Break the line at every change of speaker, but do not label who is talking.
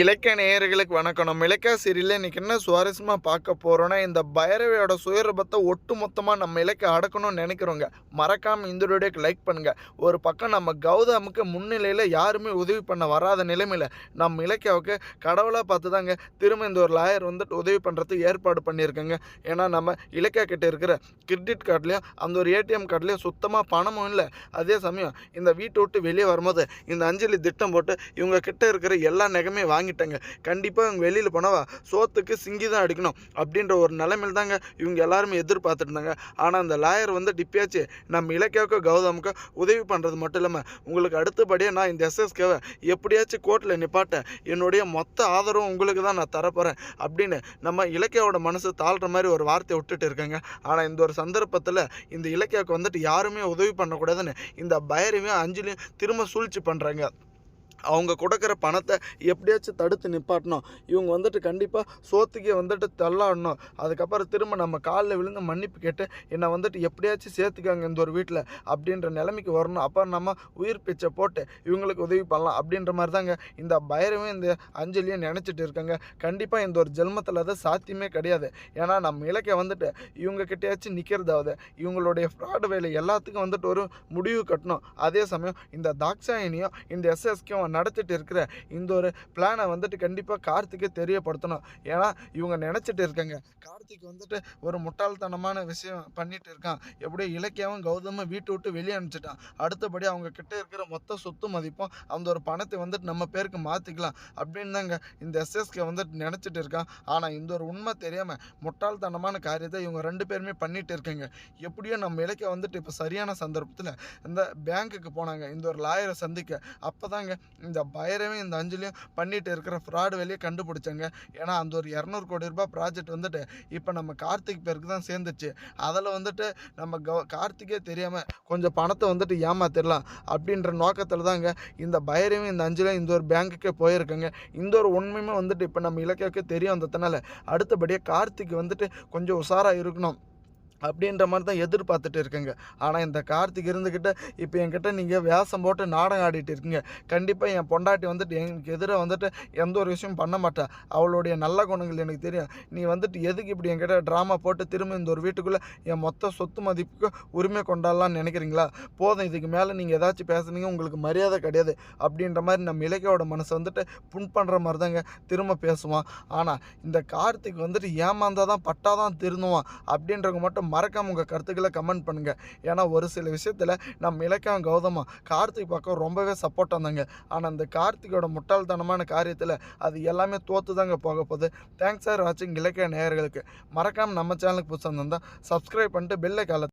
இலக்கிய நேயர்களுக்கு வணக்கம். நம்ம இலக்கிய சீரியலில் இன்றைக்கி என்ன சுவாரஸ்யமாக பார்க்க போகிறோன்னா இந்த பைரவியோட சுயரூபத்தை ஒட்டு மொத்தமாக நம்ம இலக்கிய அடக்கணும்னு நினைக்கிறோங்க மறக்காமல் இந்த வீடியோக்கு லைக் பண்ணுங்கள் ஒரு பக்கம் நம்ம கௌதமுக்கு முன்னிலையில் யாருமே உதவி பண்ண வராத நிலைமையில் நம்ம இலக்கியாவுக்கு கடவுளாக பார்த்து தாங்க திரும்ப இந்த ஒரு லாயர் வந்துட்டு உதவி பண்ணுறதுக்கு ஏற்பாடு பண்ணியிருக்கேங்க. ஏன்னா நம்ம இலக்கியா கிட்ட இருக்கிற கிரெடிட் கார்டுலேயும் அந்த ஒரு ஏடிஎம் கார்டுலேயும் சுத்தமாக பணமும் இல்லை. அதே சமயம் இந்த வீட்டை விட்டு வெளியே வரும்போது இந்த அஞ்சலி திட்டம் போட்டு இவங்க கிட்ட இருக்கிற எல்லா நகையுமே வாங்கிட்டாங்க. கண்டிப்பாக இவங்க வெளியில் போனவா சோத்துக்கு சிங்கி தான் அடிக்கணும் அப்படின்ற ஒரு நிலைமையில் தாங்க இவங்க எல்லாருமே எதிர்பார்த்துட்டு இருந்தாங்க ஆனால் அந்த லாயர் வந்து டிப்பியாச்சு நம்ம இலக்கியாவுக்கு கௌதமுக்கு உதவி பண்ணுறது மட்டும் இல்லாமல் உங்களுக்கு அடுத்தபடியாக நான் இந்த எஸ்எஸ்கேவை எப்படியாச்சும் கோர்ட்டில் நிப்பாட்டேன். என்னுடைய மொத்த ஆதரவும் உங்களுக்கு தான் நான் தரப்போகிறேன் அப்படின்னு நம்ம இலக்கியாவோட மனசு தாழ்ற மாதிரி ஒரு வார்த்தையை விட்டுட்டு இருக்காங்க. ஆனால் இந்த ஒரு சந்தர்ப்பத்தில் இந்த இலக்கியாவுக்கு வந்துட்டு யாருமே உதவி பண்ணக்கூடாதுன்னு இந்த பயரையும் அஞ்சலியும் திரும்ப சூழ்ச்சி பண்ணுறாங்க அவங்க கொடுக்குற பணத்தை எப்படியாச்சும் தடுத்து நிப்பாட்டணும். இவங்க வந்துட்டு கண்டிப்பாக சோத்துக்கே வந்துட்டு தள்ளாடணும். அதுக்கப்புறம் திரும்ப நம்ம காலில் விழுந்து மன்னிப்பு கேட்டு என்னை வந்துட்டு எப்படியாச்சும் சேர்த்துக்காங்க இந்த ஒரு வீட்டில் அப்படின்ற நிலைமைக்கு வரணும். அப்போ நம்ம உயிர் பிச்சை போட்டு இவங்களுக்கு உதவி பண்ணலாம் அப்படின்ற மாதிரி தாங்க இந்த பைரவும் இந்த அஞ்சலியும் நினச்சிட்டு இருக்காங்க. கண்டிப்பாக இந்த ஒரு ஜென்மத்தில் அது சாத்தியமே கிடையாது. ஏன்னா நம்ம இலக்கை வந்துட்டு இவங்கக்கிட்டேயாச்சும் நிற்கிறதாவது இவங்களுடைய ஃப்ராடு வேலை எல்லாத்துக்கும் வந்துட்டு ஒரு முடிவு கட்டணும். அதே சமயம் இந்த தாக்ஷாயினியும் இந்த எஸ்எஸ்கேவும் நடத்திட்டு இருக்கிற இந்த ஒரு பிளானை வந்துட்டு கண்டிப்பாக கார்த்திக்கே தெரியப்படுத்தணும். ஏன்னா இவங்க நினச்சிட்டு இருக்காங்க. கார்த்திக் வந்துட்டு ஒரு முட்டாள்தனமான விஷயம் பண்ணிட்டு இருக்கான். எப்படியோ இலக்கியாவும் கௌதமும் வீட்டை விட்டு வெளியே அனுப்பிச்சிட்டான். அடுத்தபடி அவங்க கிட்ட இருக்கிற மொத்த சொத்து மதிப்பும் அந்த ஒரு பணத்தை வந்துட்டு நம்ம பேருக்கு மாற்றிக்கலாம் அப்படின்னு தாங்க இந்த எஸ்எஸ்கே வந்துட்டு நினச்சிட்டு இருக்கான். ஆனால் இந்த ஒரு உண்மை தெரியாமல் முட்டாள்தனமான காரியத்தை இவங்க ரெண்டு பேருமே பண்ணிட்டு இருக்காங்க. எப்படியோ நம்ம இலக்கிய வந்துட்டு இப்போ சரியான சந்தர்ப்பத்தில் இந்த பேங்க்குக்கு போனாங்க. இந்த ஒரு லாயரை சந்திக்க. அப்போ தாங்க இந்த பயரையும் இந்த அஞ்சலியும் பண்ணிட்டு இருக்கிற ஃப்ராடு வேலையை கண்டுபிடிச்சாங்க. ஏன்னா அந்த ஒரு இரநூறு கோடி ரூபாய் ப்ராஜெக்ட் வந்துட்டு இப்போ நம்ம கார்த்திக் பேருக்கு தான் சேர்ந்துச்சு. அதில் வந்துட்டு நம்ம கவ கார்த்திக்கே தெரியாமல் கொஞ்சம் பணத்தை வந்துட்டு ஏமாத்திடலாம் அப்படின்ற நோக்கத்தில் தாங்க இந்த பயரையும் இந்த அஞ்சலியும் இந்த ஒரு பேங்க்குக்கே போயிருக்காங்க. இந்த ஒரு உண்மையுமே வந்துட்டு இப்போ நம்ம இலக்கியாவுக்கு தெரியும் வந்ததுனால அடுத்தபடியாக கார்த்திக் வந்துட்டு கொஞ்சம் உஷாராக இருக்கணும். அப்படின்ற மாதிரி தான் எதிர்பார்த்துட்டு இருக்கேங்க. ஆனால் இந்த கார்த்திக் இருந்துக்கிட்ட இப்போ என்கிட்ட நீங்கள் வேஷம் போட்டு நாடகம் ஆடிட்டு இருக்கீங்க. கண்டிப்பாக என் பொண்டாட்டி வந்துட்டு எனக்கு எதிராக வந்துட்டு எந்த ஒரு விஷயம் பண்ண மாட்டா. அவளுடைய நல்ல குணங்கள் எனக்கு தெரியும். நீ வந்துட்டு எதுக்கு இப்படி என்கிட்ட ட்ராமா போட்டு திரும்ப இந்த ஒரு வீட்டுக்குள்ளே என் மொத்த சொத்து மதிப்புக்கு உரிமை கொண்டாடலாம்னு நினைக்கிறீங்களா? போதும் இதுக்கு மேலே நீங்கள் ஏதாச்சும் பேசுனீங்க உங்களுக்கு மரியாதை கிடையாது. அப்படின்ற மாதிரி நம்ம இலக்கியோட மனசை வந்துட்டு புண் பண்ணுற மாதிரி தாங்க திரும்ப பேசுவான். ஆனால் இந்த கார்த்திக் வந்துட்டு ஏமாந்தால் தான் பட்டாதான் திருந்துவான். அப்படின்றவங்க மட்டும் மறக்காமல் உங்கள் கருத்துக்களை கமெண்ட் பண்ணுங்கள் ஏன்னா ஒரு சில விஷயத்தில் நம்ம இலக்கியம் கௌதமா கார்த்திக் பக்கம் ரொம்பவே சப்போர்ட் வந்தாங்க ஆனால் அந்த கார்த்திகோட முட்டாள்தனமான காரியத்தில் அது எல்லாமே தோற்று தாங்க போக போகுது. தேங்க்ஸ் சார் வாட்சிங் இலக்கிய நேயர்களுக்கு. மறக்காமல் நம்ம சேனலுக்கு புதுசாக இருந்தால் சப்ஸ்கிரைப் பண்ணிட்டு பெல்லை கால